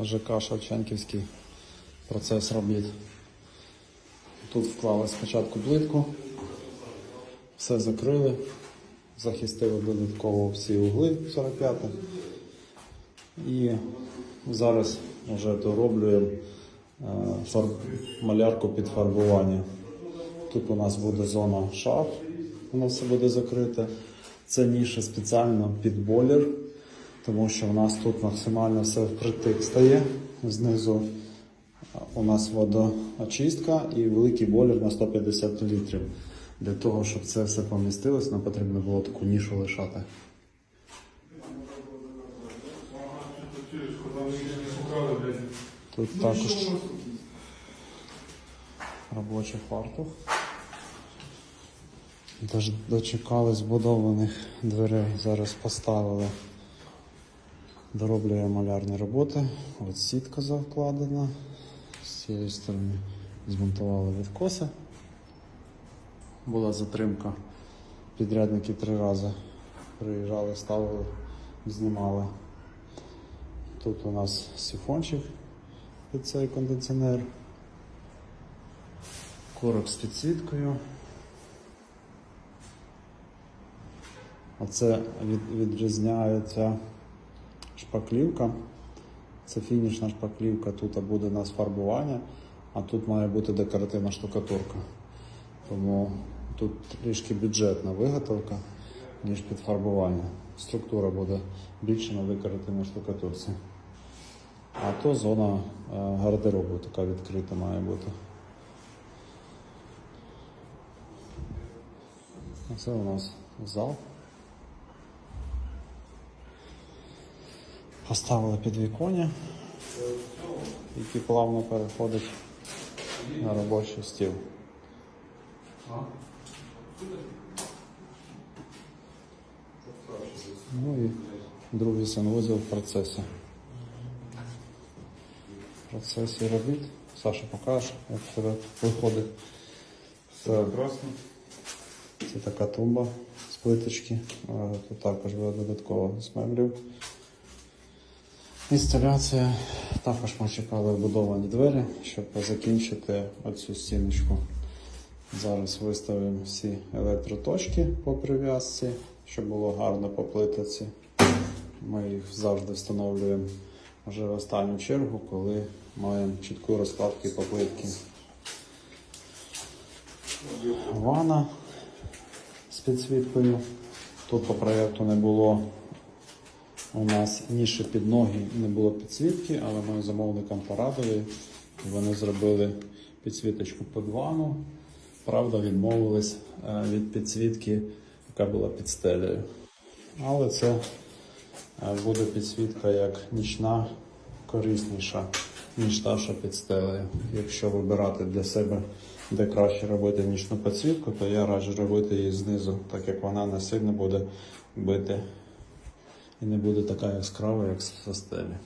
ЖК Шевченківський процес робіт. Тут вклали спочатку плитку, все закрили, захистили додатково всі угли 45 і зараз вже дороблюємо е, фар- малярку під фарбування. Тут у нас буде зона шаф, воно все буде закрите. Це ніша спеціально під бойлер, тому що у нас тут максимально все впритик стає. Знизу у нас водоочистка і великий бойлер на 150 літрів. Для того, щоб це все помістилось, нам потрібно було таку нішу лишати. Тут також робочий фартух. Дочекали збудованих дверей, зараз поставили. Дороблює малярні роботи. От сітка закладена. З цієї сторони змонтували відкоси. Була затримка. Підрядники три рази приїжджали, ставили, знімали. Тут у нас сифончик під цей кондиціонер. Корок з підсвіткою. Оце від, відрізняється шпаклівка. Це фінішна шпаклівка, тут буде у нас фарбування, а тут має бути декоративна штукатурка. Тому тут трішки бюджетна виготовка, ніж під фарбування. Структура буде більше на декоративній штукатурці. А то зона е, гардеробу така відкрита має бути. Це у нас зал. Поставили підвіконня, які плавно переходить на робочий стіл. Ну і другий санвузол в процесі. В процесі робіт. Саша покаже, як все виходить. Це, це така тумба з плиточки. Тут також буде додатково з меблів. Інсталяція. Також ми чекали вбудовані двері, щоб закінчити оцю стіночку. Зараз виставимо всі електроточки по прив'язці, щоб було гарно по плитоці. Ми їх завжди встановлюємо вже в останню чергу, коли маємо чітку розкладки по плитки. Ванна з підсвіткою. Тут по проєкту не було у нас ніші під ноги не було підсвітки, але ми замовникам порадили. Вони зробили підсвіточку під ванну. Правда, відмовились е, від підсвітки, яка була під стелею. Але це е, буде підсвітка як нічна, корисніша, ніж та, що під стелею. Якщо вибирати для себе, де краще робити нічну підсвітку, то я раджу робити її знизу, так як вона не сильно буде бити і не буде така яскрава, як з стелі.